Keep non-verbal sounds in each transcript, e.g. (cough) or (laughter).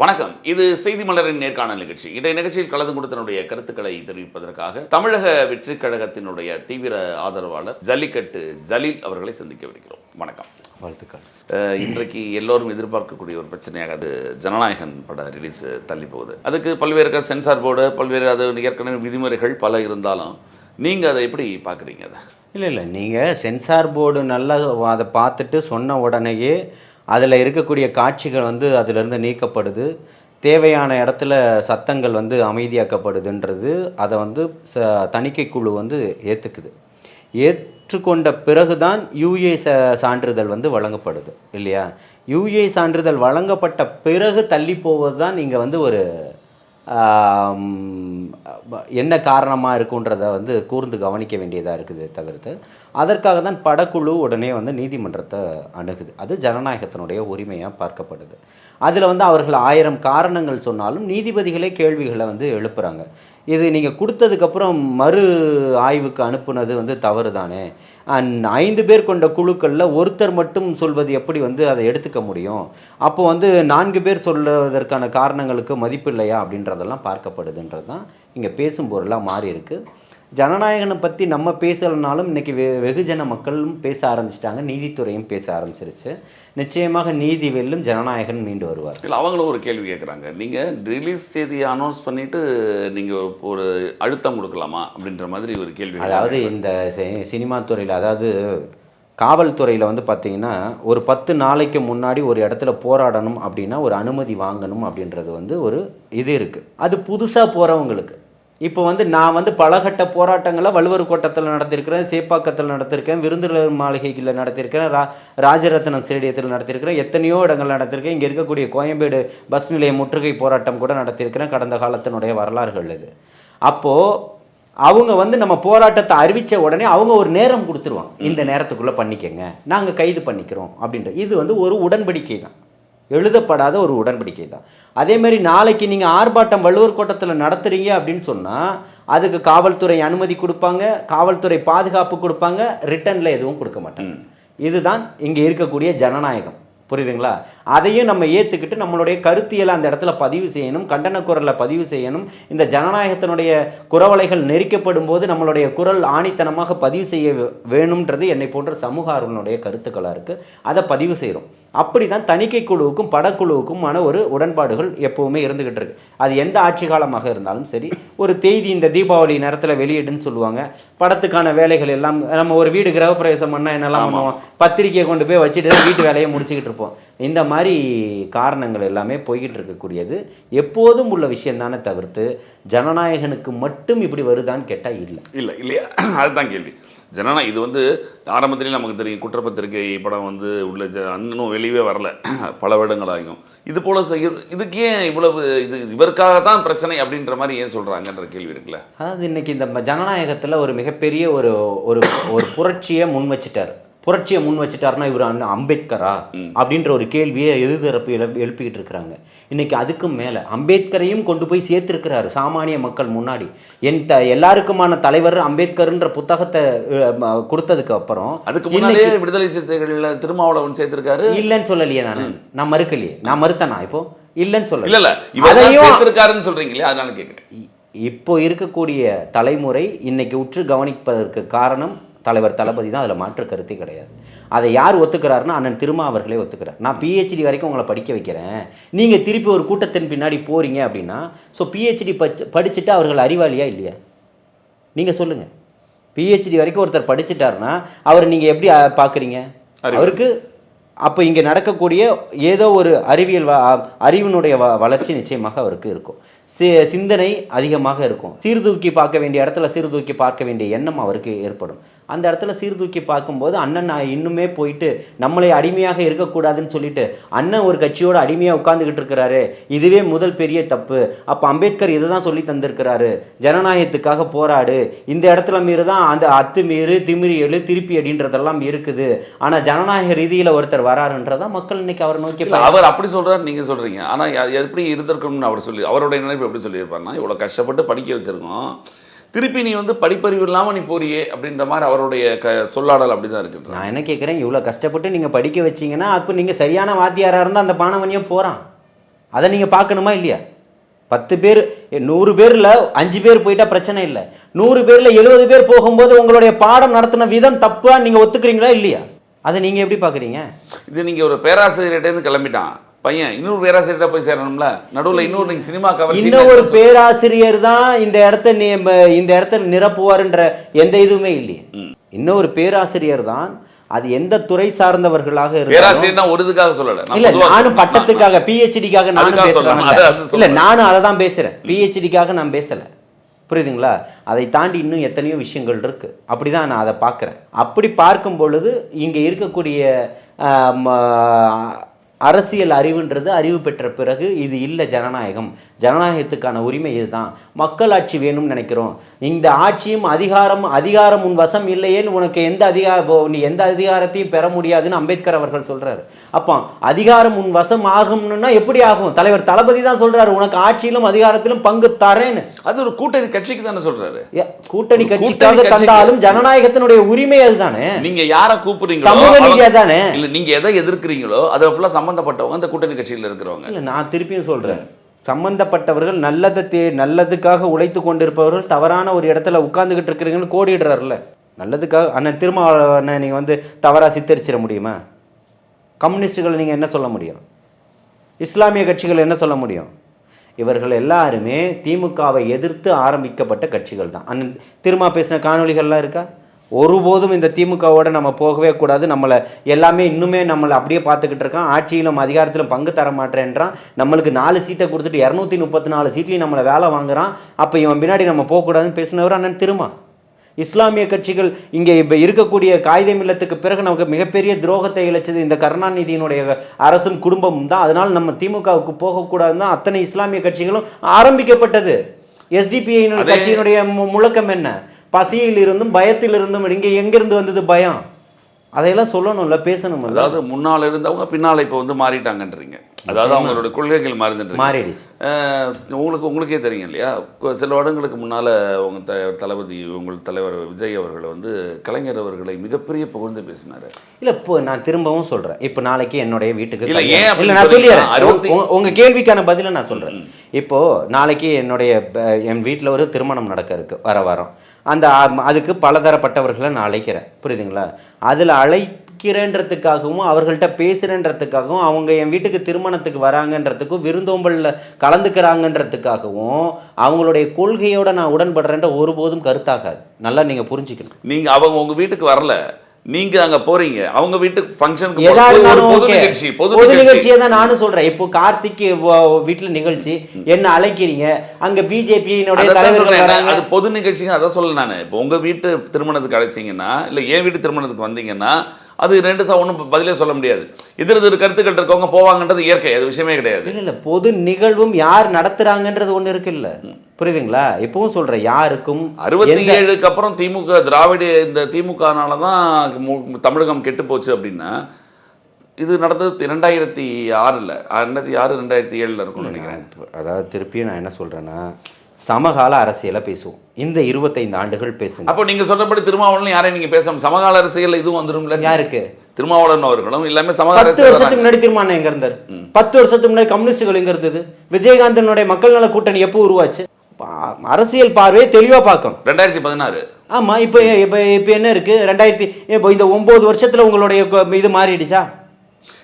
வணக்கம். இது செய்தி மலரின் நேர்காணல் நிகழ்ச்சி. இன்றைய நிகழ்ச்சியில் கலந்து கொண்டு தன்னுடைய கருத்துக்களை தெரிவிப்பதற்காக தமிழக வெற்றிக் கழகத்தினுடைய தீவிர ஆதரவாளர் ஜல்லிக்கட்டு ஜலீல் அவர்களை சந்திக்கவிருக்கிறோம். வணக்கம். வாழ்த்துக்கள். இன்றைக்கு எல்லோரும் எதிர்பார்க்கக்கூடிய ஒரு பிரச்சனையாக அது ஜனநாயகன் பட ரிலீஸ் தள்ளி போகுது. அதுக்கு பல்வேறு சென்சார் போர்டு பல்வேறு அது ஏற்கனவே விதிமுறைகள் பல இருந்தாலும் நீங்கள் அதை எப்படி பார்க்குறீங்க அதை? இல்லை இல்லை. நீங்கள் சென்சார் போர்டு நல்லா அதை பார்த்துட்டு சொன்ன உடனேயே அதில் இருக்கக்கூடிய காட்சிகள் வந்து அதிலிருந்து நீக்கப்படுது. தேவையான இடத்துல சத்தங்கள் வந்து அமைதியாக்கப்படுதுன்றது அதை வந்து ச தணிக்கை குழு வந்து ஏற்றுக்குது ஏற்றுக்கொண்ட பிறகுதான் யூஏ ச சான்றிதழ் வந்து வழங்கப்படுது இல்லையா? யூஏ சான்றிதழ் வழங்கப்பட்ட பிறகு தள்ளி போவது தான் இங்கே வந்து ஒரு என்ன காரணமாக இருக்குன்றத வந்து கூர்ந்து கவனிக்க வேண்டியதாக இருக்குது தவிர்த்து அதற்காக தான் படக்குழு உடனே வந்து நீதிமன்றத்தை அணுகுது. அது ஜனநாயகத்தினுடைய உரிமையாக பார்க்கப்படுது. அதில் வந்து அவர்கள் ஆயிரம் காரணங்கள் சொன்னாலும் நீதிபதிகளே கேள்விகளை வந்து எழுப்புகிறாங்க இது நீங்கள் கொடுத்ததுக்கப்புறம் மறு ஆய்வுக்கு அனுப்புனது வந்து தவறு தானே அண்ட் ஐந்து பேர் கொண்ட குழுக்களில் ஒருத்தர் மட்டும் சொல்வது எப்படி வந்து அதை எடுத்துக்க முடியும்? அப்போ வந்து நான்கு பேர் சொல்வதற்கான காரணங்களுக்கு மதிப்பு இல்லையா அப்படின்றதெல்லாம் பார்க்கப்படுதுன்றது தான் இங்கே பேசும் பொருளாக மாறி இருக்குது ஜனநாயகனை பற்றி நம்ம பேசலைனாலும் இன்றைக்கி வெ வெகுஜன மக்களும் பேச ஆரம்பிச்சிட்டாங்க நீதித்துறையும் பேச ஆரம்பிச்சிருச்சு. நிச்சயமாக நீதி வெல்லும் ஜனநாயகன் மீண்டு வருவார். இல்லை அவங்களும் ஒரு கேள்வி கேட்குறாங்க நீங்கள் ரிலீஸ் தேதியை அனௌன்ஸ் பண்ணிவிட்டு நீங்கள் ஒரு அழுத்தம் கொடுக்கலாமா அப்படின்ற மாதிரி ஒரு கேள்வி அதாவது இந்த சினிமா துறையில் அதாவது காவல்துறையில் வந்து பார்த்தீங்கன்னா ஒரு பத்து நாளைக்கு முன்னாடி ஒரு இடத்துல போராடணும் அப்படின்னா ஒரு அனுமதி வாங்கணும் அப்படின்றது வந்து ஒரு இது இருக்குது அது புதுசாக போகிறவங்களுக்கு இப்போ வந்து நான் வந்து பலகட்ட போராட்டங்களை வள்ளுவர் கோட்டத்தில் நடத்தியிருக்கிறேன் சேப்பாக்கத்தில் நடத்தியிருக்கேன் விருந்தினர் மாளிகையில் நடத்தியிருக்கிறேன் ரா ராஜரத்னம் ஸ்டேடியத்தில் நடத்தியிருக்கிறேன் எத்தனையோ இடங்கள் நடத்தியிருக்கேன். இங்கே இருக்கக்கூடிய கோயம்பேடு பஸ் நிலைய முற்றுகை போராட்டம் கூட நடத்தியிருக்கிறேன். கடந்த காலத்தினுடைய வரலாறுகள் இது. அப்போது அவங்க வந்து நம்ம போராட்டத்தை அறிவித்த உடனே அவங்க ஒரு நேரம் கொடுத்துருவாங்க. இந்த நேரத்துக்குள்ளே பண்ணிக்கங்க நாங்கள் கைது பண்ணிக்கிறோம் அப்படின்ற. இது வந்து ஒரு உடன்படிக்கை தான் எழுதப்படாத ஒரு உடன்படிக்கை தான். அதே மாதிரி நாளைக்கு நீங்கள் ஆர்ப்பாட்டம் வள்ளுவர் கோட்டத்தில் நடத்துறீங்க அப்படின்னு சொன்னால் அதுக்கு காவல்துறை அனுமதி கொடுப்பாங்க காவல்துறை பாதுகாப்பு கொடுப்பாங்க ரிட்டர்னில் எதுவும் கொடுக்க மாட்டாங்க. இதுதான் இங்கே இருக்கக்கூடிய ஜனநாயகம். புரியுதுங்களா? அதையும் நம்ம ஏற்றுக்கிட்டு நம்மளுடைய கருத்தியலை அந்த இடத்துல பதிவு செய்யணும் கண்டன குரலை பதிவு செய்யணும். இந்த ஜனநாயகத்தினுடைய குரவலைகள் நெரிக்கப்படும் போது நம்மளுடைய குரல் ஆணித்தனமாக பதிவு செய்ய வே- வேணும்ன்றது என்னை போன்ற சமூக ஆர்வலனுடைய கருத்துக்களாக இருக்குது அதை பதிவு செய்கிறோம் அப்படி தான் தணிக்கை குழுவுக்கும் படக்குழுவுக்குமான ஒரு உடன்பாடுகள் எப்போவுமே இருந்துகிட்டு இருக்கு. அது எந்த ஆட்சி காலமாக இருந்தாலும் சரி ஒரு செய்தி இந்த தீபாவளி நேரத்தில் வெளியிடுன்னு சொல்லுவாங்க. படத்துக்கான வேலைகள் எல்லாம் நம்ம ஒரு வீடு கிரகப்பிரவேசம் பண்ணால் என்னெல்லாம் பண்ணுவோம்? பத்திரிக்கையை கொண்டு போய் வச்சுட்டு தான் வீட்டு வேலையை முடிச்சுக்கிட்டு இருப்போம். இந்த மாதிரி காரணங்கள் எல்லாமே போய்கிட்டு இருக்கக்கூடியது. எப்போதும் உள்ள விஷயம் தானே தவிர்த்து ஜனநாயகனுக்கு மட்டும் இப்படி வருதான்னு கேட்டால் இல்லை. இல்லை இல்லையா? அதுதான் கேள்வி. ஜனனா இது வந்து ஆரம்பத்திலேயே நமக்கு தெரியும் குற்றப்பத்திரிகை படம் வந்து உள்ள ஜ- இன்னும் வெளியவே வரல. (clears throat) பல வருடங்களாகும் இது போல் செய்ய இதுக்கு ஏன் இவ்வளவு இது இவருக்காக தான் பிரச்சனை அப்படின்ற மாதிரி ஏன் சொல்கிறாங்கன்ற கேள்வி இருக்குல்ல? அதாவது இன்னைக்கு இந்த ஜனநாயகத்தில் ஒரு மிகப்பெரிய ஒரு ஒரு ஒரு புரட்சியை முன் வச்சுட்டார் புரட்சியை முன் வச்சிட்டாருன்னா இவர் அம்பேத்கரா அப்படின்ற ஒரு கேள்வியை எதிர்தரப்பு எழுப்பி எழுப்பிக்கிட்டு இருக்கிறாங்க இன்னைக்கு அதுக்கும் மேலே அம்பேத்கரையும் கொண்டு போய் சேர்த்திருக்கிறாரு சாமானிய மக்கள் முன்னாடி. என் த எல்லாருக்குமான தலைவர் அம்பேத்கர்ன்ற புத்தகத்தை கொடுத்ததுக்கு அப்புறம் அதுக்கு முன்னாடியே விடுதலை சிறுத்தைகள்ல திருமாவளவன் சேர்த்திருக்காரு. இல்லைன்னு சொல்லலையே நான். நான் மறுக்கலையே. நான் மறுத்தனா இப்போ? இல்லைன்னு சொல்லல. இல்ல இல்ல. இவர் அதையும் சேர்த்திருக்காருன்னு சொல்றீங்க இல்லையா அதனால கேட்கிறேன் இப்போ இருக்கக்கூடிய தலைமுறை இன்னைக்கு உற்று கவனிப்பதற்கு காரணம் தலைவர் தளபதி தான் அதில் மாற்று கருத்தே கிடையாது. அதை யார் ஒத்துக்கிறாருன்னா அண்ணன் திருமா அவர்களே ஒத்துக்கிறார். நான் பிஹெச்டி வரைக்கும் உங்களை படிக்க வைக்கிறேன். நீங்கள் திருப்பி ஒரு கூட்டத்தின் பின்னாடி போறீங்க அப்படின்னா ஸோ பிஹெச்டி படிச்சுட்டு அவர்கள் அறிவாளியா இல்லையா? நீங்கள் சொல்லுங்கள் பிஹெச்டி வரைக்கும் ஒருத்தர் படிச்சிட்டாருன்னா அவர் நீங்கள் எப்படி பார்க்குறீங்க. அவருக்கு அப்போ இங்கே நடக்கக்கூடிய ஏதோ ஒரு அறிவியல் அறிவினுடைய வ வளர்ச்சி நிச்சயமாக அவருக்கு இருக்கும். சி சிந்தனை அதிகமாக இருக்கும். சீர்தூக்கி பார்க்க வேண்டிய இடத்துல சீர்தூக்கி பார்க்க வேண்டிய எண்ணம் அவருக்கு ஏற்படும். அந்த இடத்துல சீர்தூக்கி பார்க்கும்போது அண்ணன் நான் இன்னுமே போயிட்டு நம்மளை அடிமையாக இருக்கக்கூடாதுன்னு சொல்லிட்டு அண்ணன் ஒரு கட்சியோட அடிமையாக உட்கார்ந்துக்கிட்டு இருக்கிறாரு. இதுவே முதல் பெரிய தப்பு. அப்போ அம்பேத்கர் இதை தான் சொல்லி தந்திருக்கிறாரு. ஜனநாயகத்துக்காக போராடு. இந்த இடத்துல மீறி தான் அந்த அத்துமீறு திமிரி எழு திருப்பி அடின்றதெல்லாம் இருக்குது. ஆனால் ஜனநாயக ரீதியில் ஒருத்தர் வராருன்றதான் மக்கள் இன்னைக்கு அவரை நோக்கி அவர் அப்படி சொல்றாரு நீங்க சொல்றீங்க. ஆனா அது எப்படி இருந்திருக்கணும்னு அவர் சொல்லி அவருடைய நினைப்பு எப்படி சொல்லியிருப்பாருன்னா இவ்வளவு கஷ்டப்பட்டு படிக்க வச்சிருக்கோம். திருப்பி நீ வந்து படிப்பறிவு இல்லாம நீ போறியே அப்படின்ற மாதிரி அவருடைய க சொல்லாடல் அப்படிதான் இருக்குன்றாங்க நான் என்ன கேட்குறேன் இவ்வளோ கஷ்டப்பட்டு நீங்கள் படிக்க வச்சீங்கன்னா அப்போ நீங்கள் சரியான வாத்தியாராக இருந்தால் அந்த பானவனியும் போகிறான் அதை நீங்கள் பார்க்கணுமா இல்லையா? பத்து பேர் நூறு பேரில் அஞ்சு பேர் போயிட்டா பிரச்சனை இல்லை. நூறு பேரில் எழுபது பேர் போகும்போது உங்களுடைய பாடம் நடத்தின விதம் தப்பாக நீங்கள் ஒத்துக்கிறீங்களா இல்லையா? அதை நீங்கள் எப்படி பார்க்குறீங்க? இது நீங்க ஒரு பேராசிரியர்கிட்டேருந்து கிளம்பிட்டான். பையன் இன்னொரு பேராசிரியர்கிட்ட போய் சேரணும்ல? நடுவுல இன்னொரு நீங்க சினிமா கவர் இன்னும் ஒரு பேராசிரியர் தான் இந்த இடத்த இந்த இடத்த நிரப்புவாருன்ற எந்த இதுவுமே இல்லையே. இன்னும் ஒரு பேராசிரியர் தான் அது எந்த துறை சார்ந்தவர்களாக இருந்தாலும் ஒரு இதுக்காக சொல்லல. இல்ல நானும். பட்டத்துக்காக பிஹெச்டிக்காக நானும். பேசுறேன். இல்ல. நானும் அதை தான் பேசுறேன். பிஹெச்டிக்காக நான் பேசல. புரியுதுங்களா? அதை தாண்டி இன்னும் எத்தனையோ விஷயங்கள் இருக்கு. அப்படிதான் நான் அதை பார்க்குறேன். அப்படி பார்க்கும் பொழுது இங்க இருக்கக்கூடிய அரசியல் அறிவுன்றது அறிவு பெற்ற பிறகு இது இல்லை ஜனநாயகம். ஜனநாயகத்துக்கான உரிமை இதுதான். மக்களாட்சி வேணும்னு நினைக்கிறோம். இந்த ஆட்சியும் அதிகாரம் அதிகாரம் உன் வசம் இல்லையேன்னு உனக்கு எந்த அதிகார நீ எந்த அதிகாரத்தையும் பெற முடியாதுன்னு அம்பேத்கர் அவர்கள் சொல்றாரு. அப்போ அதிகாரம் உன் வசம் ஆகும்னா எப்படி ஆகும்? தலைவர் தளபதி தான் சொல்றாரு உனக்கு ஆட்சியிலும் அதிகாரத்திலும் பங்கு தரேன்னு. அது ஒரு கூட்டணி கட்சிக்கு தானே சொல்றாரு. ஏ, கூட்டணி கட்சிக்காக கட்சிக்கு- தந்தாலும் ஜனநாயகத்தினுடைய உரிமை அதுதானே? நீங்க யார கூப்பிடுறீங்களோ சமூக அவங்க- நீதியா தானே? இல்ல நீங்க எதை எதிர்க்கிறீங்களோ அதுல ஃபுல்லா சம்மந்தப்பட்டவங்க அந்த கூட்டணி கட்சியில் இருக்கிறவங்க. இல்லை நான் திருப்பியும் சொல்கிறேன் சம்பந்தப்பட்டவர்கள் நல்லதை தே நல்லதுக்காக உழைத்து கொண்டிருப்பவர்கள் தவறான ஒரு இடத்துல உட்காந்துக்கிட்டு இருக்கிறீங்கன்னு கோடிடுறாருல நல்லதுக்காக அண்ணன் திரும்ப அண்ணன் நீங்கள் வந்து தவறாக சித்தரிச்சிட முடியுமா? கம்யூனிஸ்டுகளை நீங்கள் என்ன சொல்ல முடியும்? இஸ்லாமிய கட்சிகள் என்ன சொல்ல முடியும்? இவர்கள் எல்லாருமே திமுகவை எதிர்த்து ஆரம்பிக்கப்பட்ட கட்சிகள் தான் அண்ணன் திருமா பேசின காணொளிகள்லாம் இருக்கா? ஒருபோதும் இந்த திமுகவோட நம்ம போகவே கூடாது. நம்மளை எல்லாமே இன்னுமே நம்மளை அப்படியே பார்த்துக்கிட்டு இருக்கான். ஆட்சியிலும் அதிகாரத்திலும் பங்கு தர மாட்டேன்றான். நம்மளுக்கு நாலு சீட்டை கொடுத்துட்டு இரநூத்தி முப்பத்தி நாலு சீட்லையும் நம்மளை வேலை வாங்குறான். அப்போ இவன் பின்னாடி நம்ம போகக்கூடாதுன்னு பேசினவர் அண்ணன் திருமா. இஸ்லாமிய கட்சிகள் இங்கே இப்போ இருக்கக்கூடிய காகித மில்லத்துக்கு பிறகு நமக்கு மிகப்பெரிய துரோகத்தை இழைச்சது இந்த கருணாநிதியினுடைய அரசும் குடும்பமும் தான். அதனால் நம்ம திமுகவுக்கு போகக்கூடாதுன்னு தான் அத்தனை இஸ்லாமிய கட்சிகளும் ஆரம்பிக்கப்பட்டது. எஸ்டிபிஐ கட்சியினுடைய முழக்கம் என்ன? பசியில் இருந்தும் பயத்தில் இருந்தும் இங்கே எங்கிருந்து வந்தது பயம்? அதையெல்லாம் சொல்லணும்ல பேசணும்ல அதாவது முன்னால இருந்தவங்க பின்னால இப்ப வந்து மாறிட்டாங்கன்றீங்க. அதாவது அவங்களோட கொள்கைகள் மாறிதுன்றீங்க மாறிடுச்சு. உங்களுக்கு உங்களுக்கே தெரியும் இல்லையா? சில வருடங்களுக்கு முன்னால உங்க த தளபதி உங்கள் தலைவர் விஜய் அவர்கள் வந்து கலைஞர் அவர்களை மிகப்பெரிய புகழ்ந்து பேசினாரு. இல்ல இப்போ நான் திரும்பவும் சொல்றேன். இப்போ நாளைக்கு என்னுடைய வீட்டுக்கு இல்ல. ஏன் இல்ல நான் சொல்லிடுறேன். அறுபத்தி- உங்க- உங்க கேள்விக்கான பதிலை நான் சொல்றேன். இப்போ நாளைக்கு என்னுடைய என் வீட்டில் ஒரு திருமணம் நடக்க இருக்கு வர வாரம். அந்த அதுக்கு பலதரப்பட்டவர்களை நான் அழைக்கிறேன். புரியுதுங்களா? அதில் அழைக்கிறேன்றதுக்காகவும் அவர்கள்ட்ட பேசுகிறேன்றதுக்காகவும் அவங்க என் வீட்டுக்கு திருமணத்துக்கு வராங்கன்றதுக்கும் விருந்தோம்பலில் கலந்துக்கிறாங்கன்றதுக்காகவும் அவங்களுடைய கொள்கையோடு நான் உடன்படுறேன்ற ஒருபோதும் கருத்தாகாது. நல்லா நீங்கள் புரிஞ்சுக்கணும். நீங்கள் அவங்க உங்கள் வீட்டுக்கு வரல. நீங்க அங்க போறீங்க. அவங்க வீட்டுக்கு ஃபங்க்ஷனுக்கு பொது. நிகழ்ச்சி பொது நிகழ்ச்சி. நிகழ்ச்சியை தான் நானும் சொல்றேன். இப்போ கார்த்திக் வீட்டுல நிகழ்ச்சி என்ன அழைக்கிறீங்க? அங்க பிஜேபியினுடைய தலைவர்கள் அது பொது நிகழ்ச்சிங்க அதை சொல்ல நான். இப்போ உங்க வீட்டு திருமணத்துக்கு அழைச்சிங்கன்னா இல்ல என் வீட்டு திருமணத்துக்கு வந்தீங்கன்னா அது ரெண்டு சா ஒன்றும் பதிலே சொல்ல முடியாது. எதிர் எதிர் கருத்துக்கள் இருக்கவங்க போவாங்கன்றது இயற்கை அது விஷயமே கிடையாது. இல்ல இல்ல பொது நிகழ்வும் யார் நடத்துறாங்கன்றது ஒண்ணு இருக்குல்ல. புரியுதுங்களா? இப்பவும் சொல்றேன் யாருக்கும் அறுபத்தி ஏழுக்கு அப்புறம் திமுக திராவிட இந்த திமுகனால தான் தமிழகம் கெட்டு போச்சு அப்படின்னா இது நடந்தது ரெண்டாயிரத்தி ஆறில். ரெண்டாயிரத்தி ஆறு ரெண்டாயிரத்தி ஏழில் இருக்கும்னு நினைக்கிறேன். அதாவது திருப்பியும் நான் என்ன சொல்றேன்னா சமகால அரசியலை பேசுவோம். இந்த இருபத்தைந்து ஆண்டுகள் பேசுங்க. அப்போ நீங்க சொன்னபடி திருமாவளவன் யாரையும் நீங்க பேச சமகால அரசியல் இதுவும் வந்துரும்ல யாருக்கு? திருமாவளவன் அவர்களும். எல்லாமே சமகால பத்து வருஷத்துக்கு முன்னாடி தீர்மானம் எங்க இருந்தார்? பத்து வருஷத்துக்கு முன்னாடி கம்யூனிஸ்டுகள் எங்க இருந்தது? விஜயகாந்தனுடைய மக்கள் நல கூட்டணி எப்போ உருவாச்சு? அரசியல் பார்வையை தெளிவா பார்க்கணும். ரெண்டாயிரத்தி பதினாறு. ஆமா இப்போ இப்போ இப்போ என்ன இருக்கு? ரெண்டாயிரத்தி இப்போ இந்த ஒன்பது வருஷத்துல உங்களுடைய இது மாறிடுச்சா?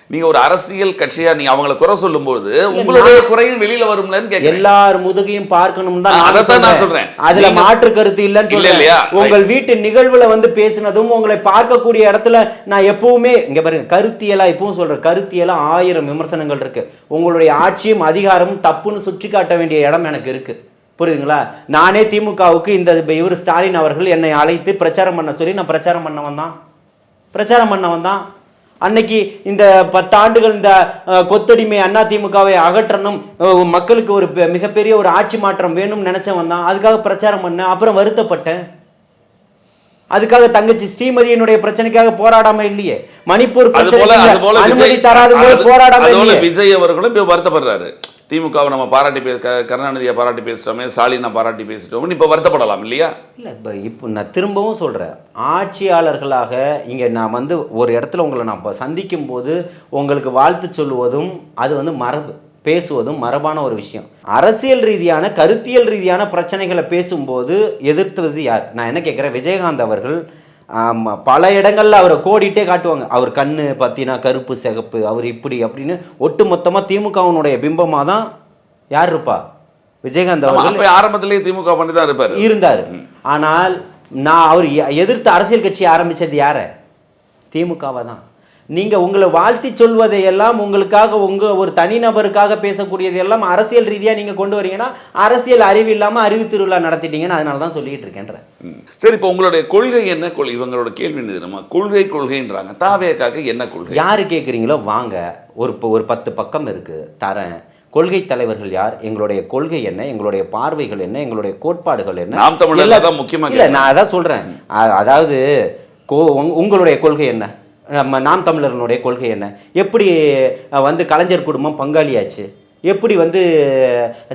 நீங்க ஒரு அரசியல் கட்சியா நீங்க அவங்கள குறை சொல்லும்போது உங்களுடைய குறையும் வெளியில வரும்லன்னு எல்லார் முதுகையும் பார்க்கணும் தான் ஆ, நான் சொல்றேன். அதுல மாற்று கருத்து இல்லைன்னு இல்லையா? உங்கள் வீட்டு நிகழ்வுல வந்து பேசினதும் உங்களை பார்க்கக்கூடிய இடத்துல நான் எப்பவுமே இங்க பாருங்க கருத்தியலா இப்பவும் சொல்றேன். கருத்தியலா ஆயிரம் விமர்சனங்கள் இருக்கு. உங்களுடைய ஆட்சியும் அதிகாரமும் தப்புன்னு சுற்றி காட்ட வேண்டிய இடம் எனக்கு இருக்கு. புரியுதுங்களா? நானே திமுகவுக்கு இந்த இவர் ஸ்டாலின் அவர்கள் என்னை அழைத்து பிரச்சாரம் பண்ண சொல்லி நான் பிரச்சாரம் பண்ண வந்தான் பிரச்சாரம் பண்ண வந்தான் அன்னைக்கு இந்த பத்தாண்டுகள் இந்த கொத்தடிமை அண்ணா திமுகவை அகற்றணும் மக்களுக்கு ஒரு மிகப்பெரிய ஒரு ஆட்சி மாற்றம் வேணும்னு நினைச்சவன் தான். அதுக்காக பிரச்சாரம் பண்ணேன் அப்புறம் வருத்தப்பட்டேன் அதுக்காக தங்கச்சி ஸ்ரீமதியினுடைய பிரச்சனைக்காக போராடாம இல்லையே. மணிப்பூர் அனுமதி தராத போராடாம போல இல்லையே. விஜய் அவர்களும் வருத்தப்படுறாரு. திமுகவை நம்ம பாராட்டி பே கருணாநிதியை பாராட்டி பேசிட்டோமே ஸ்டாலினை பாராட்டி பேசிட்டோமே இப்போ வருத்தப்படலாம் இல்லையா? இல்லை இப்போ இப்போ நான் திரும்பவும் சொல்கிறேன் ஆட்சியாளர்களாக இங்கே நான் வந்து ஒரு இடத்துல உங்களை நான் இப்போ சந்திக்கும் போது உங்களுக்கு வாழ்த்து சொல்லுவதும் அது வந்து மரபு பேசுவதும் மரபான ஒரு விஷயம். அரசியல் ரீதியான கருத்தியல் ரீதியான பிரச்சனைகளை பேசும்போது எதிர்த்தது யார்? நான் என்ன கேட்குறேன்? விஜயகாந்த் அவர்கள் ஆமா, பல இடங்கள்ல அவரை கோடிட்டே காட்டுவாங்க. அவர் கண்ணு பார்த்தீங்கன்னா கருப்பு சிகப்பு அவர் இப்படி அப்படின்னு ஒட்டு மொத்தமாக திமுகவினுடைய பிம்பமாக தான் யார் இருப்பா? விஜயகாந்த் அவர்கள் ஆரம்பத்திலேயே திமுக பண்ணி தான் இருப்பாரு. இருந்தார். ஆனால் நான் அவர் எதிர்த்து அரசியல் கட்சி ஆரம்பிச்சது யார? திமுகவை தான் நீங்க உங்களை வாழ்த்தி சொல்வதை எல்லாம் உங்களுக்காக உங்க ஒரு தனிநபருக்காக பேசக்கூடியது எல்லாம் அரசியல் ரீதியா நீங்க கொண்டு வரீங்கன்னா அரசியல் அறிவு இல்லாம அறிவு திருவிழா நடத்திட்டீங்கன்னு அதனால தான் சொல்லிட்டு இருக்கேன்றேன். சரி இப்போ உங்களுடைய கொள்கை என்ன? கொள்கை இவங்களோட கேள்வி என்ன தெரியுமா கொள்கை கொள்கைன்றாங்க. தாவேக்காக என்ன கொள்கை? யாரு கேட்குறீங்களோ வாங்க. ஒரு ஒரு பத்து பக்கம் இருக்கு. தரேன். கொள்கை தலைவர்கள் யார்? எங்களுடைய கொள்கை என்ன? எங்களுடைய பார்வைகள் என்ன? எங்களுடைய கோட்பாடுகள் என்ன? நாம் தமிழர்ல எல்லா- தான் முக்கியமா இல்ல நான் அதான் சொல்றேன். அ- அதாவது உங்களுடைய கொள்கை என்ன? நம்ம நாம் தமிழர்களுடைய கொள்கை என்ன? எப்படி வந்து கலைஞர் குடும்பம் பங்காளியாச்சு? எப்படி வந்து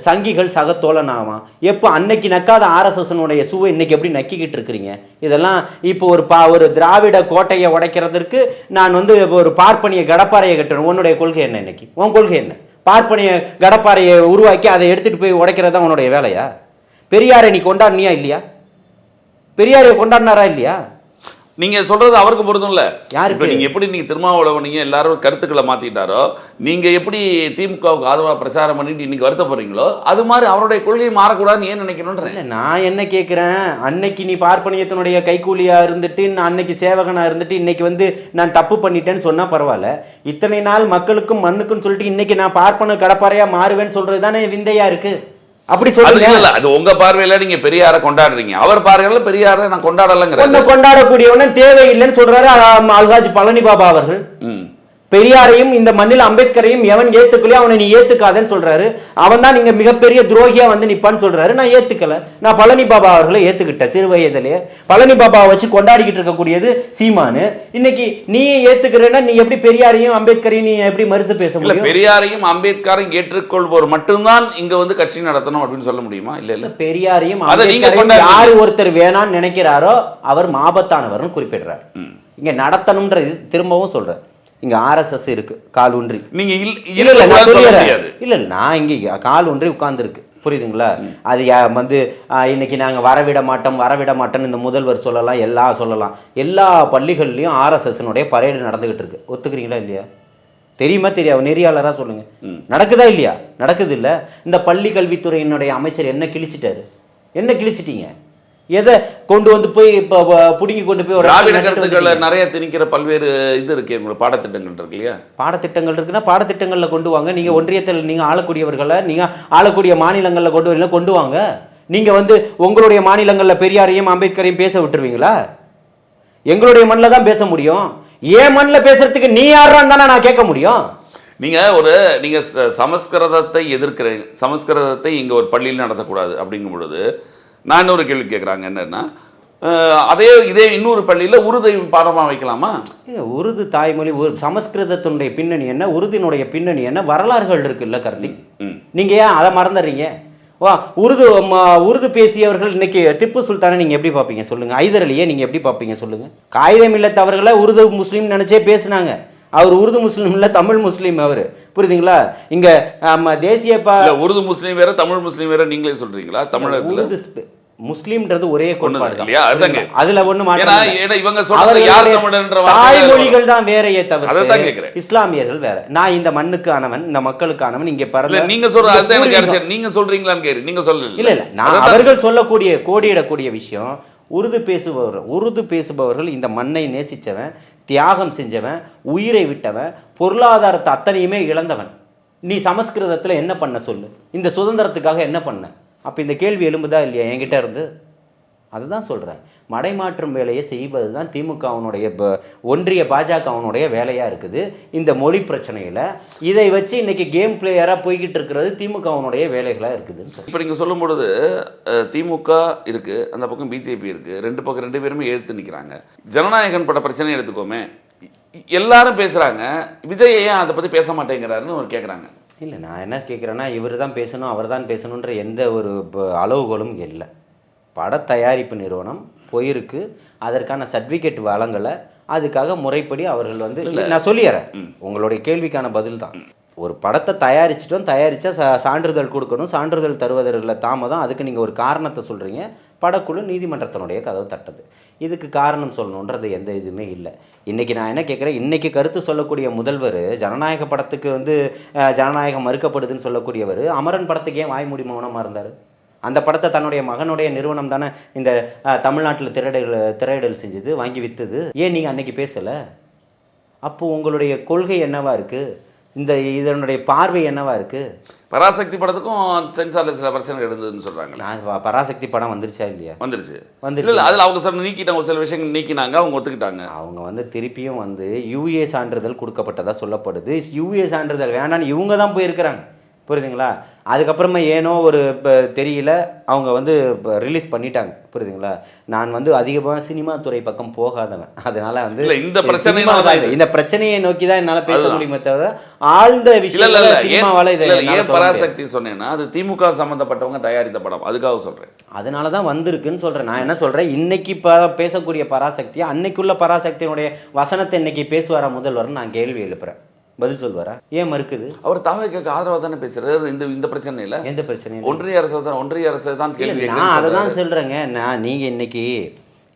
சங்கிகள் சகத்தோழனாவான் எப்போ அன்னைக்கு நக்காத ஆர்எஸ்எஸ்னுடைய சுவை இன்னைக்கு எப்படி நக்கிக்கிட்டு இருக்கிறீங்க? இதெல்லாம் இப்போ ஒரு பா ஒரு திராவிட கோட்டையை உடைக்கிறதற்கு நான் வந்து ஒரு பார்ப்பனிய கடப்பாறையை கட்டணும். உன்னுடைய கொள்கை என்ன இன்னைக்கு? உன் கொள்கை என்ன? பார்ப்பனிய கடப்பாறையை உருவாக்கி அதை எடுத்துட்டு போய் உடைக்கிறது தான் உன்னுடைய வேலையா? பெரியாரை நீ கொண்டாடினியா இல்லையா? பெரியாரை கொண்டாடினாரா இல்லையா? நீங்க சொல்றது அவருக்கு பொருந்தும் இல்ல யாருக்கு? இப்ப நீங்க எப்படி நீங்க திருமாவளவன் நீங்க எல்லாரும் கருத்துக்களை மாத்திட்டாரோ நீங்க எப்படி திமுகவுக்கு ஆதரவா பிரச்சாரம் பண்ணிட்டு இன்னைக்கு வருத்தப்படுறீங்களோ அது மாதிரி அவருடைய கொள்கை மாறக்கூடாதுன்னு ஏன் நினைக்கணும்ன்றேன் இல்ல நான் என்ன கேட்குறேன் அன்னைக்கு நீ பார்ப்பனியத்தினுடைய கைக்கூலியா இருந்துட்டு நான் அன்னைக்கு சேவகனா இருந்துட்டு இன்னைக்கு வந்து நான் தப்பு பண்ணிட்டேன்னு சொன்னா பரவாயில்ல. இத்தனை நாள் மக்களுக்கும் மண்ணுக்கும் சொல்லிட்டு இன்னைக்கு நான் பார்ப்பன கடப்பாறையா மாறுவேன்னு சொல்றது தானே விந்தையா இருக்கு? அப்படி அது சொல்லுங்க. இல்ல அது உங்க பார்வையில நீங்க பெரியார கொண்டாடுறீங்க. அவர் பார்வையில பெரியார நான் கொண்டாடலங்கிறாரு. உன்னை கொண்டாடக்கூடியவன தேவையில்லைன்னு சொல்றாரு அல்காஜ் பழனி பாபா அவர்கள். பெரியாரையும் இந்த மண்ணில் அம்பேத்கரையும் எவன் ஏத்துக்கலையோ அவனை நீ ஏத்துக்காதேன்னு சொல்றாரு. அவன் தான் நீங்க மிகப்பெரிய துரோகியா வந்து நிப்பான்னு சொல்றாரு. நான் ஏத்துக்கல. நான் பழனி பாபா அவர்களை ஏத்துக்கிட்டேன். சிறு வயதிலேயே. பழனி பாபாவை வச்சு கொண்டாடிக்கிட்டு இருக்கக்கூடியது சீமானு. இன்னைக்கு நீ ஏத்துக்கிறேன்னா நீ எப்படி பெரியாரையும் அம்பேத்கரையும் நீ எப்படி மறுத்து பேச முடியும்? பெரியாரையும் அம்பேத்கரையும் ஏற்றுக்கொள்வோர் மட்டும்தான் இங்க வந்து கட்சி நடத்தணும் அப்படின்னு சொல்ல முடியுமா? இல்ல இல்ல. பெரியாரையும். யார் ஒருத்தர் வேணான்னு நினைக்கிறாரோ அவர் மாபத்தானவர்னு குறிப்பிடுறார். இங்க நடத்தணும்ன்ற இது திரும்பவும் சொல்றேன் இங்க ஆர்எஸ்எஸ் இருக்கு கால் ஊன்றி. நீங்க இல் இல்ல இல்ல நான் சொல்லிடுறேன். இல்ல நான் இங்க கால் ஒன்றி உட்கார்ந்துருக்கு. புரியுதுங்களா? அது வந்து இன்னைக்கு நாங்க வரவிட மாட்டோம் வரவிட மாட்டோம்னு இந்த முதல்வர் சொல்லலாம் எல்லாம் சொல்லலாம். எல்லா பள்ளிகள்லயும் ஆர்எஸ்எஸ்னுடைய பரேடு நடந்துகிட்டு இருக்கு. ஒத்துக்கிறீங்களா இல்லையா? தெரியுமா தெரியாது? நெறியாளரா சொல்லுங்க. நடக்குதா இல்லையா? நடக்குது இல்ல. இந்த பள்ளி கல்வித்துறையினுடைய அமைச்சர் என்ன கிழிச்சிட்டாரு? என்ன கிழிச்சிட்டீங்க? எதை கொண்டு வந்து போய் இப்போ பிடுங்கி கொண்டு போய் ஒரு திராவிட கருத்துக்களை? நிறைய திணிக்கிற பல்வேறு இது இருக்கு உங்களுக்கு பாடத்திட்டங்கள் இருக்கு இல்லையா? பாடத்திட்டங்கள் இருக்குன்னா பாடத்திட்டங்களில் கொண்டு வாங்க. நீங்கள் ஒன்றியத்தில் நீங்கள் ஆளக்கூடியவர்களை நீங்கள் ஆளக்கூடிய மாநிலங்களில் கொண்டு வரீங்களா? கொண்டு வாங்க. நீங்கள் வந்து உங்களுடைய மாநிலங்களில் பெரியாரையும் அம்பேத்கரையும் பேச விட்டுருவீங்களா? எங்களுடைய மண்ணில் தான் பேச முடியும். ஏன் மண்ணில் பேசுறதுக்கு நீ யாரான்னு தானே நான் கேட்க முடியும். நீங்க ஒரு நீங்க ச- சமஸ்கிருதத்தை எதிர்க்கிறீங்க. சமஸ்கிருதத்தை இங்க ஒரு பள்ளியில் நடத்தக்கூடாது அப்படிங்கும் பொழுது நான் இன்னொரு கேள்வி கேட்குறாங்க என்னன்னா அதே இதே இன்னொரு பள்ளியில உருதை பாடமா வைக்கலாமா? ஏங்க, உருது தாய்மொழி உரு சமஸ்கிருதத்தினுடைய பின்னணி என்ன? உருதினுடைய பின்னணி என்ன? வரலாறுகள் இருக்குல்ல கார்த்திக்? ம். நீங்க ஏன் அதை மறந்துடுறீங்க? வா உருது உருது பேசியவர்கள் இன்னைக்கு திப்பு சுல்தானை நீங்க எப்படி பார்ப்பீங்க சொல்லுங்க. ஐதர் அலியை நீங்க எப்படி பார்ப்பீங்க சொல்லுங்க. காகிதம் இல்லத்தவர்களை உருது முஸ்லீம் நினைச்சே பேசுனாங்க. அவர் உருது முஸ்லீம் இல்ல தமிழ் முஸ்லீம் அவர். புரியுதுங்களா? இங்க ஆமா, தேசிய ப- உருது முஸ்லீம் வேற தமிழ் முஸ்லீம் வேற நீங்களே சொல்றீங்களா? தமிழகத்துல? முஸ்லீம்ன்றது ஒரே. இல்லையா? அதுதாங்க. அதுல ஒண்ணு இவங்க தாய்மொழிகள் தான் வேறையே தவிர. இஸ்லாமியர்கள் வேற. நான் இந்த மண்ணுக்கானவன் இந்த மக்களுக்கானவன் இங்க பிறந்த நீங்க சொல்ற நீங்க சொல்றீங்களான்னு கேரு நீங்க சொல்லல. இல்ல இல்ல. நான் அவர்கள் சொல்லக்கூடிய கோடியிடக்கூடிய விஷயம் உருது பேசுபவர் உருது பேசுபவர்கள் இந்த மண்ணை நேசிச்சவன் தியாகம் செஞ்சவன் உயிரை விட்டவன் பொருளாதாரத்தை அத்தனையுமே இழந்தவன். நீ சமஸ்கிருதத்தில் என்ன பண்ண சொல்லு? இந்த சுதந்திரத்துக்காக என்ன பண்ண? அப்போ இந்த கேள்வி எழும்புதா இல்லையா? என்கிட்ட இருந்து? அதுதான் சொல்கிறேன் மடைமாற்றும் வேலையை செய்வது தான் திமுகவினுடைய ஒன்றிய பாஜகவினுடைய வேலையாக இருக்குது. இந்த மொழி பிரச்சனையில் இதை வச்சு இன்னைக்கு கேம் பிளேயராக போய்கிட்டு இருக்கிறது திமுகவினுடைய வேலைகளாக இருக்குதுன்னு. இப்போ நீங்கள் சொல்லும் பொழுது திமுக இருக்கு அந்த பக்கம் பிஜேபி இருக்கு ரெண்டு பக்கம் ரெண்டு பேருமே எதிர்த்து நிற்கிறாங்க ஜனநாயகன் பட பிரச்சனையை எடுத்துக்கோமே எல்லாரும் பேசுறாங்க விஜய் ஏன் அதை பத்தி பேச மாட்டேங்கிறாருன்னு ஒரு கேட்குறாங்க இல்லை நான் என்ன கேட்குறேன்னா இவர் தான் பேசணும் அவர் தான் பேசணுன்ற எந்த ஒரு அளவுகளும் இல்லை. பட தயாரிப்பு நிறுவனம் போயிருக்கு. அதற்கான சர்டிஃபிகேட் வழங்கலை. அதுக்காக முறைப்படி அவர்கள் வந்து நான் சொல்லிடுறேன் உங்களுடைய கேள்விக்கான பதில் தான் ஒரு படத்தை தயாரிச்சிட்டோம். தயாரித்தா சா சான்றிதழ் கொடுக்கணும். சான்றிதழ் தருவதில் தாமதம். அதுக்கு நீங்கள் ஒரு காரணத்தை சொல்கிறீங்க படக்குழு நீதிமன்றத்தினுடைய கதவு தட்டுது. இதுக்கு காரணம் சொல்லணுன்றது எந்த இதுவுமே இல்லை. இன்றைக்கி நான் என்ன கேட்குறேன் இன்றைக்கி கருத்து சொல்லக்கூடிய முதல்வர் ஜனநாயக படத்துக்கு வந்து ஜனநாயகம் மறுக்கப்படுதுன்னு சொல்லக்கூடியவர் அமரன் படத்துக்கு ஏன் வாய்மூடி மௌனமாக இருந்தார்? அந்த படத்தை தன்னுடைய மகனுடைய நிறுவனம் தானே இந்த தமிழ்நாட்டில் திரையிடல் திரையிடல் செஞ்சது வாங்கி விற்றுது ஏன் நீங்கள் அன்னைக்கு பேசலை? அப்போது உங்களுடைய கொள்கை என்னவா இருக்குது இந்த இதனுடைய பார்வை என்னவா இருக்குது பராசக்தி படத்துக்கும் சென்சார்ல சில பிரச்சனை இருந்ததுன்னு ப- பராசக்தி படம் வந்துருச்சா இல்லையா? வந்துருச்சு. வந்துருச்சு. இல்ல அதுல அவங்க சார் நீக்கிட்டாங்க ஒரு சில விஷயங்கள் நீக்கினாங்க அவங்க ஒத்துக்கிட்டாங்க. அவங்க வந்து திருப்பியும் வந்து யூஏ சான்றிதழ் கொடுக்கப்பட்டதா சொல்லப்படுது. யூஏ சான்றிதழ் வேணான்னு இவங்க தான் போயிருக்கிறாங்க. புரியுதுங்களா? அதுக்கப்புறமா ஏனோ ஒரு இப்போ தெரியல அவங்க வந்து ரிலீஸ் பண்ணிட்டாங்க. புரியுதுங்களா? நான் வந்து அதிகமாக சினிமா துறை பக்கம் போகாதவன். அதனால வந்து இந்த தான் இந்த பிரச்சனையை நோக்கி தான் என்னால் பேச. முடியுமே தவிர ஆழ்ந்த விஷயம் சினிமாவால் இதை ஏன். பராசக்தி சொன்னேன்னா அது திமுக சம்பந்தப்பட்டவங்க தயாரித்த படம். அதுக்காக சொல்றேன். அதனால தான் வந்திருக்குன்னு சொல்கிறேன் நான் என்ன சொல்கிறேன் இன்னைக்கு ப பேசக்கூடிய பராசக்தி அன்னைக்குள்ள பராசக்தியினுடைய வசனத்தை இன்னைக்கு பேசுவாரா முதல்வர்னு நான் கேள்வி எழுப்புறேன். பதில் சொல்வாரா? ஏன் மறுக்குது? அவர் தாவேக்கு ஆதரவா தானே பேசுறாரு. இந்த இந்த பிரச்சனை இல்ல எந்த பிரச்சனையும் ஒன்றிய அரசு தான் ஒன்றிய அரசு தான் கேள்வி நான் அதை தான் சொல்கிறேங்க நான் நீங்கள் இன்னைக்கு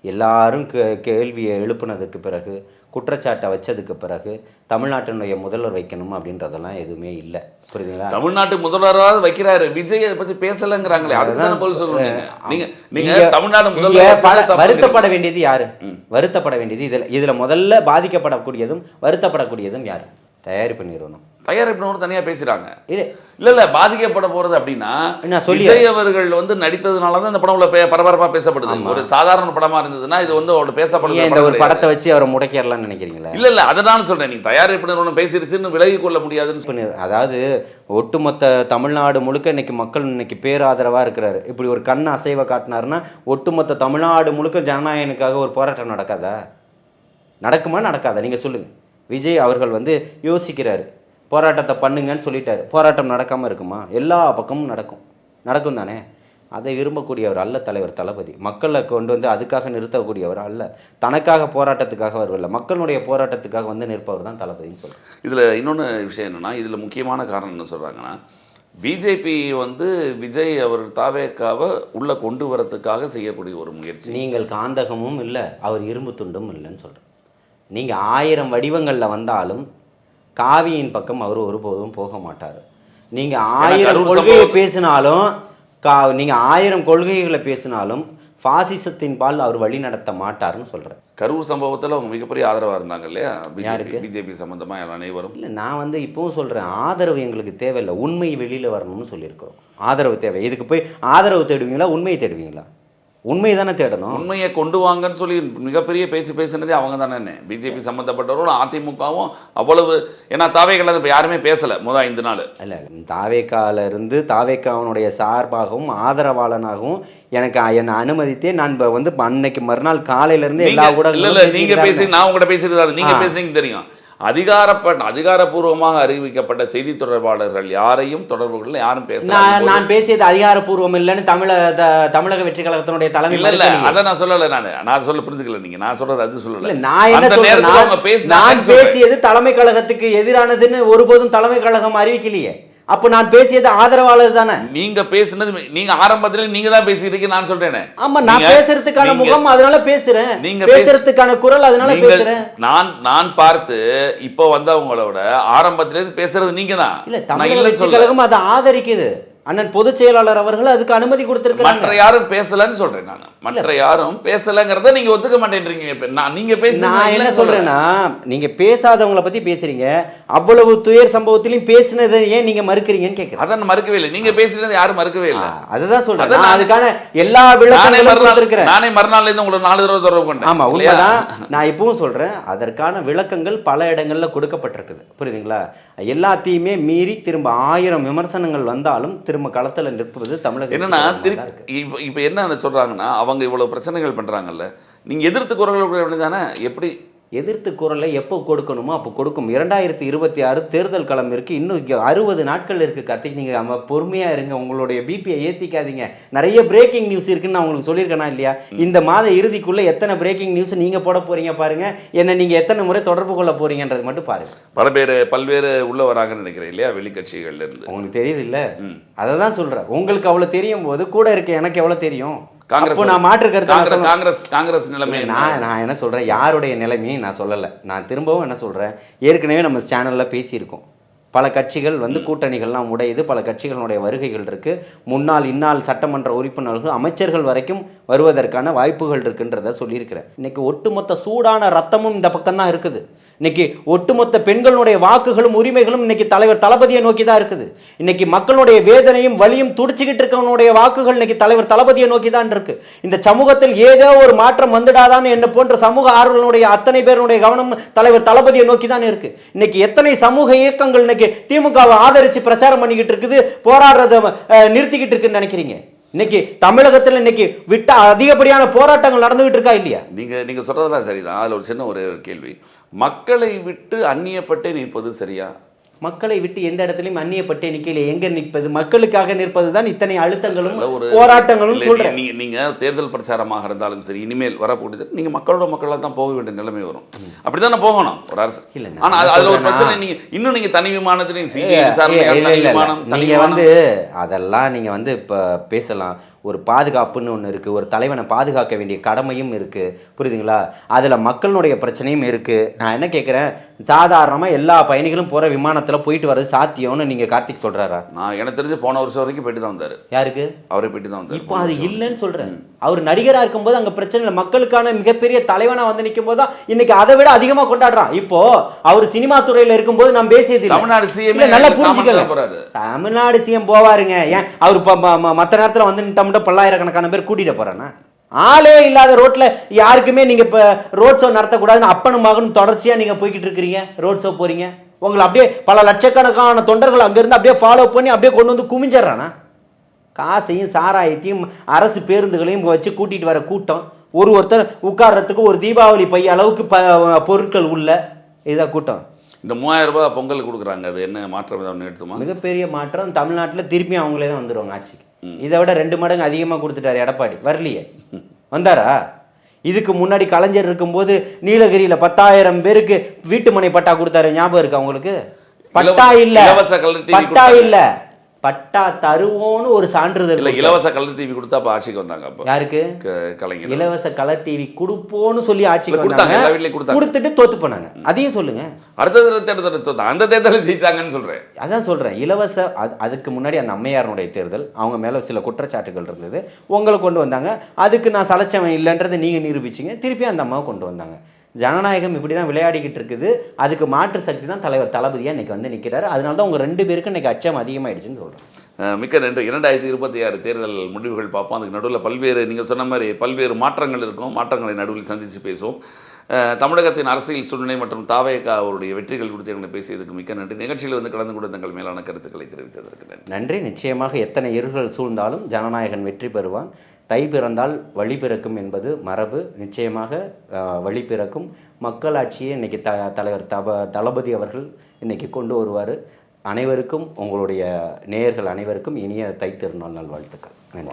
எல்லாரும் கே கேள்வியை எழுப்புனதுக்கு பிறகு குற்றச்சாட்டை வச்சதுக்கு பிறகு தமிழ்நாட்டினுடைய முதல்வர் வைக்கணும் அப்படின்றதெல்லாம் எதுவுமே இல்லை. புரியுதுங்களா? தமிழ்நாட்டு முதல்வராவது வைக்கிறாரு. விஜய் அதை பத்தி பேசலங்கிறாங்களே. அதுக்கு தானே பதில் சொல்லுவீங்க நீங்க. நீங்க தமிழ்நாடு முதல்வர் பல-. வருத்தப்பட வேண்டியது யாரு? வருத்தப்பட வேண்டியது இதுல இதுல முதல்ல பாதிக்கப்படக்கூடியதும் வருத்தப்படக்கூடியதும் யாரு? தயாரிப்பு நிறுவனம் தயாரிப்பினோடு தனியா பேசுறாங்க. இல்ல. இல்ல இல்ல பாதிக்கப்பட போறது அப்படின்னா சொல்லி விஜய் அவர்கள் வந்து நடித்ததுனால தான் இந்த படம் உள்ள பே- பரபரப்பா பேசப்படுது. ஒரு சாதாரண படமா இருந்ததுன்னா இது வந்து அவரோட பேசப்படுது. இந்த ஒரு படத்தை வச்சு அவரை முடக்கிடலாம்னு நினைக்கிறீங்களா? இல்ல இல்ல அதனால சொல்றேன். நீங்க தயாரிப்பு நிறுவனம் பேசிருச்சுன்னு விலகி கொள்ள முடியாதுன்னு அதாவது ஒட்டுமொத்த தமிழ்நாடு முழுக்க இன்னைக்கு மக்கள் இன்னைக்கு பேராதரவா இருக்கிறாரு. இப்படி ஒரு கண் அசைவை காட்டினாருன்னா ஒட்டுமொத்த தமிழ்நாடு முழுக்க ஜனநாயகனுக்காக ஒரு போராட்டம் நடக்காதா? நடக்குமா நடக்காதா? நீங்க சொல்லுங்க. விஜய் அவர்கள் வந்து யோசிக்கிறாரு. போராட்டத்தை பண்ணுங்கன்னு சொல்லிட்டாரு. போராட்டம் நடக்காம இருக்குமா? எல்லா பக்கமும் நடக்கும். நடக்கும் தானே? அதை விரும்பக்கூடியவர் அல்ல தலைவர் தளபதி. மக்களை கொண்டு வந்து அதுக்காக நிறுத்தக்கூடியவர் அல்ல. தனக்காக போராட்டத்துக்காக வரவில்லை மக்களுடைய போராட்டத்துக்காக வந்து நிற்பவர் தான் தளபதின்னு சொல்றேன் இதுல இன்னொன்னு விஷயம் என்னன்னா இதுல முக்கியமான காரணம் என்ன சொல்றாங்கன்னா பிஜேபி வந்து விஜய் அவர் தாவேக்காவை உள்ள கொண்டு வரதுக்காக செய்யக்கூடிய ஒரு முயற்சி. நீங்கள் காந்தகமும் இல்லை அவர் இரும்பு துண்டும் இல்லைன்னு சொல்கிறேன் நீங்கள் ஆயிரம் வடிவங்களில் வந்தாலும் காவியின் பக்கம் அவர் ஒருபோதும் போக மாட்டார். நீங்கள் ஆயிரம் கொள்கையை பேசினாலும் கா நீங்கள் ஆயிரம் கொள்கைகளை பேசினாலும் பாசிசத்தின் பால் அவர் வழி நடத்த மாட்டார்னு சொல்கிறேன் கரூர் சம்பவத்துல அவங்க மிகப்பெரிய ஆதரவா இருந்தாங்க இல்லையா? யாருக்கு? பிஜேபி சம்பந்தமா அனைவரும். இல்லை நான் வந்து இப்பவும் சொல்கிறேன் ஆதரவு எங்களுக்கு தேவையில்லை. உண்மை வெளியில் வரணும்னு சொல்லியிருக்கிறோம். ஆதரவு தேவை. இதுக்கு போய் ஆதரவு தேடுவீங்களா? உண்மையை தேடுவீங்களா? உண்மை தானே தேடணும். உண்மையை கொண்டு வாங்கன்னு சொல்லி மிகப்பெரிய பேச்சு பேசுனதே அவங்க தானே பிஜேபி சம்பந்தப்பட்டவரும் அதிமுகவும் அவ்வளவு ஏன்னா தாவைகள் இப்போ யாருமே பேசல முதல் ஐந்து நாள். இல்லை தாவேக்கால இருந்து தாவேக்காவனுடைய சார்பாகவும் ஆதரவாளனாகவும் எனக்கு என்னை அனுமதித்தே நான் இப்ப வந்து அன்னைக்கு மறுநாள் காலையில இருந்து எல்லா நீங்க- இல்ல இல்ல. ஊடகங்களும் நீங்க பேசிட்டு பேசி நான் உங்கள்கிட்ட பேசிட்டு தான் நீங்க ஆ. பேசுறீங்க தெரியும். அதிகாரப்பட்ட அதிகாரப்பூர்வமாக அறிவிக்கப்பட்ட செய்தி தொடர்பாளர்கள் யாரையும் தொடர்பு கொள்ள யாரும் பேசல நான் பேசியது அதிகாரப்பூர்வம் இல்லைன்னு தமிழ தமிழக வெற்றி கழகத்தினுடைய தலைமை இல்ல. அதை நான் சொல்லல நான். நான் சொல்ல புரிஞ்சுக்கல நீங்க. நான் சொல்றது அது சொல்லல. நான் என்ன நான். பேசியது தலைமை கழகத்துக்கு எதிரானதுன்னு ஒருபோதும் தலைமை கழகம் அறிவிக்கலையே. அப்ப நான் பேசியது ஆதரவாளர் தானே? நீங்க பேசுனது நீங்க ஆரம்பத்துல நீங்க தான் பேசிட்டு நான் சொல்றேனே. ஆமா நான் பேசுறதுக்கான முகம் அதனால பேசுறேன். நீங்க பேச- பேசுறதுக்கான குரல் அதனால பேசுறேன். நான் நான் பார்த்து இப்போ வந்தவங்களோட ஆரம்பத்துல இருந்து பேசுறது நீங்க தான் இல்ல சொல்லல. கழகம் அதை ஆதரிக்குது. அண்ணன் பொதுச் செயலாளர் அவர்கள் அதுக்கு அனுமதி கொடுத்திருக்காங்க மற்ற யாரும் பேசலன்னு சொல்றேன் நான். மற்ற யாரும் பேசலங்கிறத நீங்க ஒத்துக்க மாட்டேன்றீங்க நான் நீங்க பேசுங்க நான் என்ன சொல்றேன்னா நீங்க பேசாதவங்கள பத்தி பேசுறீங்க. அவ்வளவு துயர் சம்பவத்திலையும் பேசினதை ஏன் நீங்க மறுக்கிறீங்கன்னு கேக்குறேன். அதான் மறுக்கவே இல்லை. நீங்க பேசுறது யாரும் மறுக்கவே இல்லை. அதுதான் சொல்றேன். நான் அதுக்கான எல்லா விளக்கங்களும் கொடுத்திருக்கிறேன். நானே மறுநாள்ல இருந்து உங்களுக்கு நாலு தடவை தொடர்பு கொண்டேன். ஆமா? உண்மைதான். நான் இப்பவும் சொல்றேன் அதற்கான விளக்கங்கள் பல இடங்கள்ல கொடுக்கப்பட்டிருக்குது. புரியுதுங்களா? எல்லாத்தையுமே மீறி திரும்ப ஆயிரம் விமர்சனங்கள் வந்தாலும் திரும்ப களத்துல நிற்பது தமிழக என்னன்னா தான். இப்போ இப்போ என்ன சொல்றாங்கன்னா அவங்க இவ்வளவு பிரச்சனைகள் பண்றாங்கல்ல நீங்க எதிர்த்து குரல் வேண்டியதானே எப்படி எதிர்த்து குரலை எப்போ கொடுக்கணுமோ அப்போ கொடுக்கும். இரண்டாயிரத்தி இருபத்தி ஆறு தேர்தல் களம் இருக்குது இன்னும் அறுபது நாட்கள் இருக்குது கார்த்திக். நீங்கள் நம்ம பொறுமையாக இருங்க. உங்களுடைய பிபியை ஏற்றிக்காதீங்க நிறைய பிரேக்கிங் நியூஸ் இருக்குன்னு நான் உங்களுக்கு சொல்லியிருக்கேனா இல்லையா? இந்த மாத இறுதிக்குள்ளே எத்தனை பிரேக்கிங் நியூஸ் நீங்கள் போட போகிறீங்க பாருங்கள் என்ன நீங்கள் எத்தனை முறை தொடர்பு கொள்ள போகிறீங்கன்றது மட்டும் பாருங்கள் பல பேர் பல்வேறு உள்ள வராங்கன்னு நினைக்கிறேன் இல்லையா? வெளிக்கட்சிகள்ல இருந்து. உங்களுக்கு தெரியுது இல்லை. அதை தான் சொல்கிறேன் உங்களுக்கு அவ்வளோ தெரியும் போது கூட இருக்க எனக்கு எவ்வளோ தெரியும்? காங்கிரஸ் நான் மாற்று கருத்து காங்கிரஸ் காங்கிரஸ் நிலைமை? நான் நான் என்ன சொல்கிறேன் யாருடைய நிலைமையும் நான் சொல்லலை. நான் திரும்பவும் என்ன சொல்கிறேன் ஏற்கனவே நம்ம சேனலில் பேசியிருக்கோம். பல கட்சிகள் வந்து கூட்டணிகள்லாம் உடையுது. பல கட்சிகளுடைய வருகைகள் இருக்குது முன்னாள் இந்நாள் சட்டமன்ற உறுப்பினர்கள் அமைச்சர்கள் வரைக்கும் வருவதற்கான வாய்ப்புகள் இருக்குன்றத சொல்லியிருக்கிறேன். இன்னைக்கு ஒட்டுமொத்த சூடான ரத்தமும் இந்த பக்கம் தான் இருக்குது. இன்னைக்கு ஒட்டுமொத்த பெண்களுடைய வாக்குகளும் உரிமைகளும் இன்னைக்கு தலைவர் தளபதியை நோக்கி தான் இருக்குது. இன்னைக்கு மக்களுடைய வேதனையும் வலியும் துடிச்சுக்கிட்டு இருக்கவனுடைய வாக்குகள் இன்னைக்கு தலைவர் தளபதியை நோக்கி தான் இருக்கு. இந்த சமூகத்தில் ஏதோ ஒரு மாற்றம் வந்துடாதான்னு என்ன போன்ற சமூக ஆர்வலனுடைய அத்தனை பேருடைய கவனம் தலைவர் தளபதியை நோக்கி தான் இருக்கு. இன்னைக்கு எத்தனை சமூக இயக்கங்கள் இன்னைக்கு திமுகவை ஆதரிச்சு பிரச்சாரம் பண்ணிக்கிட்டு இருக்குது போராடுறத நிறுத்திக்கிட்டு இருக்குன்னு நினைக்கிறீங்க? இன்னைக்கு தமிழகத்தில் இன்னைக்கு விட்ட அதிகப்படியான போராட்டங்கள் நடந்துகிட்டு இருக்கா இல்லையா? நீங்க நீங்க சொல்றதெல்லாம் சரிதான். அதில் ஒரு சின்ன ஒரே ஒரு கேள்வி. மக்களை விட்டு அந்நியப்பட்டே நிற்பது சரியா? மக்களை விட்டு எந்த இடத்துலையும் அந்நியப்பட்டு நிற்கல எங்க நிற்பது? மக்களுக்காக நிற்பது தான் இத்தனை அழுத்தங்களும் ஒரு போராட்டங்களும் சொல்றேன். நீங்க நீங்க தேர்தல் பிரச்சாரமாக இருந்தாலும் சரி இனிமேல் வரக்கூடியது நீங்க மக்களோட மக்களாக தான் போக வேண்டிய நிலைமை வரும். அப்படித்தானே போகணும் ஒரு அரசு. இல்ல, ஆனா அதுல ஒரு பிரச்சனை நீங்க இன்னும் நீங்க தனி விமானத்திலையும் நீங்க. வந்து அதெல்லாம் நீங்க வந்து இப்ப பேசலாம். ஒரு பாதுகாப்புன்னு ஒன்று இருக்குது ஒரு தலைவனை பாதுகாக்க வேண்டிய கடமையும் இருக்குது புரியுதுங்களா? அதில் மக்களுடைய பிரச்சனையும் இருக்குது நான் என்ன கேட்குறேன் சாதாரணமாக எல்லா பயணிகளும் போகிற விமானத்தில் போயிட்டு வர்றது சாத்தியம்னு நீங்கள் கார்த்திக் சொல்கிறாரா நான் எனக்கு தெரிஞ்சு போன வருஷம் வரைக்கும் போயிட்டு தான் வந்தாரு. யாருக்கு? அவரே போயிட்டு தான் வந்தாரு. இப்போ அது இல்லைன்னு சொல்கிறேன் அவர் நடிகராக இருக்கும்போது அங்கே பிரச்சனை இல்லை மக்களுக்கான மிகப்பெரிய தலைவனாக வந்து நிற்கும் போது தான் இன்னைக்கு அதை விட அதிகமாக கொண்டாடுறான். இப்போ அவர் சினிமா துறையில் இருக்கும்போது நான் பேசியது. தமிழ்நாடு சிஎம் நல்லா புரிஞ்சுக்கல. தமிழ்நாடு சிஎம் போவாருங்க. ஏன்? அவர் மற்ற நேரத்தில் வந்து நின்ட்டோம்னா பல்லாயிரக்கணக்கான பேர் கூட்டிட்டு போறானா? ஆளே இல்லாத ரோட்ல யாருக்குமே நீங்க இப்ப ரோட் ஷோ நடத்தக்கூடாதுன்னு அப்பனும் மகனும் தொடர்ச்சியா நீங்க போய்கிட்டு இருக்கிறீங்க. ரோட் ஷோ போறீங்க. உங்களை அப்படியே பல லட்சக்கணக்கான தொண்டர்கள் அங்கிருந்து அப்படியே ஃபாலோ பண்ணி அப்படியே கொண்டு வந்து குமிஞ்சிடுறானா? காசையும் சாராயத்தையும் அரசு பேருந்துகளையும் வச்சு கூட்டிட்டு வர கூட்டம். ஒரு ஒருத்தர் உட்கார்றதுக்கு ஒரு தீபாவளி பைய அளவுக்கு ப பொருட்கள் உள்ள இதான் கூட்டம். இந்த மூவாயிரம் ரூபாய் பொங்கல் கொடுக்குறாங்க. அது என்ன மாற்றம் எடுத்துமா? மிகப்பெரிய மாற்றம் தமிழ்நாட்டில் திருப்பி அவங்களே தான் வந்துடுவாங்க ஆட்சிக்கு. இதை விட ரெண்டு மடங்கு அதிகமாக கொடுத்துட்டாரு எடப்பாடி. வரலையே. வந்தாரா? இதுக்கு முன்னாடி கலைஞர் இருக்கும்போது நீலகிரியில் பத்தாயிரம் பேருக்கு வீட்டு மனை பட்டா கொடுத்தாரு. ஞாபகம் இருக்கா உங்களுக்கு? பட்டா இல்ல. பட்டா இல்ல. பட்டா தருவோன்னு ஒரு சான்றிதழ் இல்ல. இலவச கலர் டிவி கொடுத்தா அப்ப ஆட்சிக்கு வந்தாங்க அப்ப. யாருக்கு? கலைஞர். இலவச கலர் டிவி கொடுப்போன்னு சொல்லி ஆட்சிக்கு கொடுத்தாங்க, எல்லா வீட்லயும் கொடுத்தாங்க. கொடுத்துட்டு தோத்து போனாங்க. அதையும் சொல்லுங்க. அடுத்த தேர்தல் அந்த தேர்தலில் ஜெயிச்சாங்கன்னு சொல்றேன். அதான் சொல்கிறேன் இலவச அது அதுக்கு முன்னாடி அந்த அம்மையாரனுடைய தேர்தல் அவங்க மேலே சில குற்றச்சாட்டுகள் இருந்தது. உங்களை கொண்டு வந்தாங்க. அதுக்கு நான் சலைச்சவன் இல்லைன்றதை நீங்கள் நிரூபிச்சிங்க. திருப்பி அந்த அம்மாவை கொண்டு வந்தாங்க. ஜனநாயகம் இப்படி தான் விளையாடிக்கிட்டு இருக்குது. அதுக்கு மாற்று சக்தி தான் தலைவர் தளபதியாக இன்னைக்கு வந்து நிற்கிறாரு அதனால தான் உங்கள் ரெண்டு பேருக்கும் இன்னைக்கு அச்சம் அதிகமாயிடுச்சுன்னு சொல்கிறேன் மிக்க நன்றி. இரண்டாயிரத்தி இருபத்தி ஆறு தேர்தல் முடிவுகள் பார்ப்போம். அதுக்கு நடுவில் பல்வேறு நீங்கள் சொன்ன மாதிரி பல்வேறு மாற்றங்கள் இருக்கும். மாற்றங்களை நடுவில் சந்தித்து பேசுவோம். தமிழகத்தின் அரசியல் சூழ்நிலை மற்றும் தாவேகா அவருடைய வெற்றிகள் குறித்து எங்களை பேசியதுக்கு மிக்க நன்றி. நிகழ்ச்சியில் வந்து கலந்து கொண்டு தங்கள் மேலான கருத்துக்களை தெரிவித்ததற்கு நன்றி. நன்றி. நிச்சயமாக எத்தனை இருள்கள் சூழ்ந்தாலும் ஜனநாயகன் வெற்றி பெறுவான். தை பிறந்தால் வழி பிறக்கும் என்பது மரபு. நிச்சயமாக வழி பிறக்கும். மக்களாட்சியை இன்றைக்கி த தலைவர் தப தளபதி அவர்கள் இன்னைக்கு கொண்டு வருவார். அனைவருக்கும் உங்களுடைய நேயர்கள் அனைவருக்கும் இனிய தை திருநாள் நல்வாழ்த்துக்கள். நன்றி.